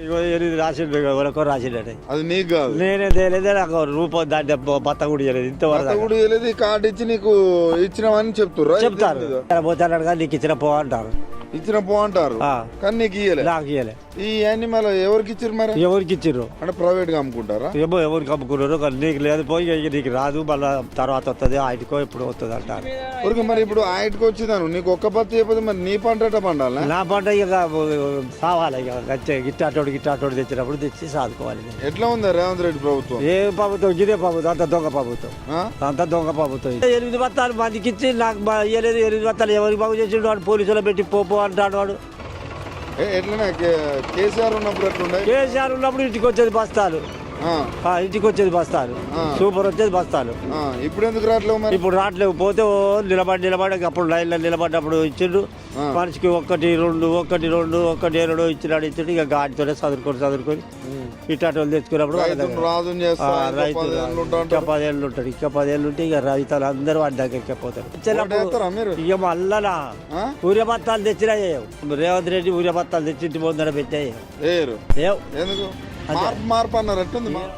ఎనిమిది రాసిండు ఎవరికో రాసిండే అది నీకు కాదు. నేనే తేలేదే నాకు రూపం దాంట్లో బత్త కూడా అత్త ఇంతవరకు కూడా ఇవ్వలేదు ఈ కార్డు ఇచ్చి నీకు ఇచ్చినామని చెప్తుర్రా చెప్తారు. పోతాడు కానీ నీకు ఇచ్చిన పో అంటారు. ఇచ్చిన పో అంటారు. కానీ నీకు ఇయ్యలే. నాకు ఇవ్వలే ఈ యానిమల్ ఎవరికి ఇచ్చిర్రు మరి? ఎవరికి ఇచ్చిర్రు అంటే ప్రైవేట్గా అమ్ముకుంటారా? ఏమో ఎవరికి అమ్ముకున్నారు కానీ నీకు లేదు పోయి ఇక నీకు రాదు మళ్ళీ తర్వాత వస్తుంది ఆయనకో ఎప్పుడు వస్తుంది అంటారు. ఊరికి మరి ఇప్పుడు ఆయటకు వచ్చిదాను నీకు ఒక్క పత్తి చెప్పదు మరి నీ పంట ఎట్ట పండాలా? నా పంట ఇక సావాలి ఇక గచ్చే గిట్టాటోడు గిట్టాటోడు తెచ్చినప్పుడు తెచ్చి సాదుకోవాలి. ఎట్లా ఉందా రేవంత్ రెడ్డి ప్రభుత్వం? ఏ ప్రభుత్వం? ఇదే ప్రభుత్వం అంత దొంగ ప్రభుత్వం? అంత దొంగ ప్రభుత్వం. ఎనిమిది బత్తాలు మందికి ఇచ్చి నాకు ఇయ్యలేదు ఎనిమిది బత్తాలు ఎవరికి బాగు చేసిండు వాడు? పోలీసులో పెట్టి పోపో అంటాడు వాడు. ఎట్లనే కే- కేసీఆర్ ఉన్నప్పుడు ఎట్లుండే? కేసీఆర్ ఉన్నప్పుడు ఇంటికి వచ్చేది బస్తాలు. ఇంటికి వచ్చేది బస్తాలు. సూపర్ వచ్చేది బస్తాలు ఇప్పుడు ఎందుకు రావట్లేవు మరి? ఇప్పుడు రావట్లేవు. పోతే నిలబడి నిలబడి అప్పుడు లైన్లో నిలబడ్డప్పుడు ఇచ్చిండు. మనిషికి ఒక్కటి రెండు ఒక్కటి రెండు ఒక్కటి రెండు ఇచ్చినాడు ఇచ్చిండు. ఇక గాడితోనే చదువుకొని చదువుకొని ఇట్లాంటి వాళ్ళు తెచ్చుకున్నప్పుడు రైతు ఇంకా. పదేళ్ళు ఉంటాడు. ఇంకా పదేళ్ళు ఉంటే ఇక రైతులు అందరూ వాడి దగ్గరికి పోతారు ఇక మళ్ళా ఆ? ఊరియ బత్తాలు తెచ్చినా చేయవు రేవంత్ రెడ్డి ఊరియ బత్తాలు తెచ్చి ఇంటి ముందర పెట్టాయి ఎందుకు? మార్పు మార్పు అన్నారు. అట్టుంది మా-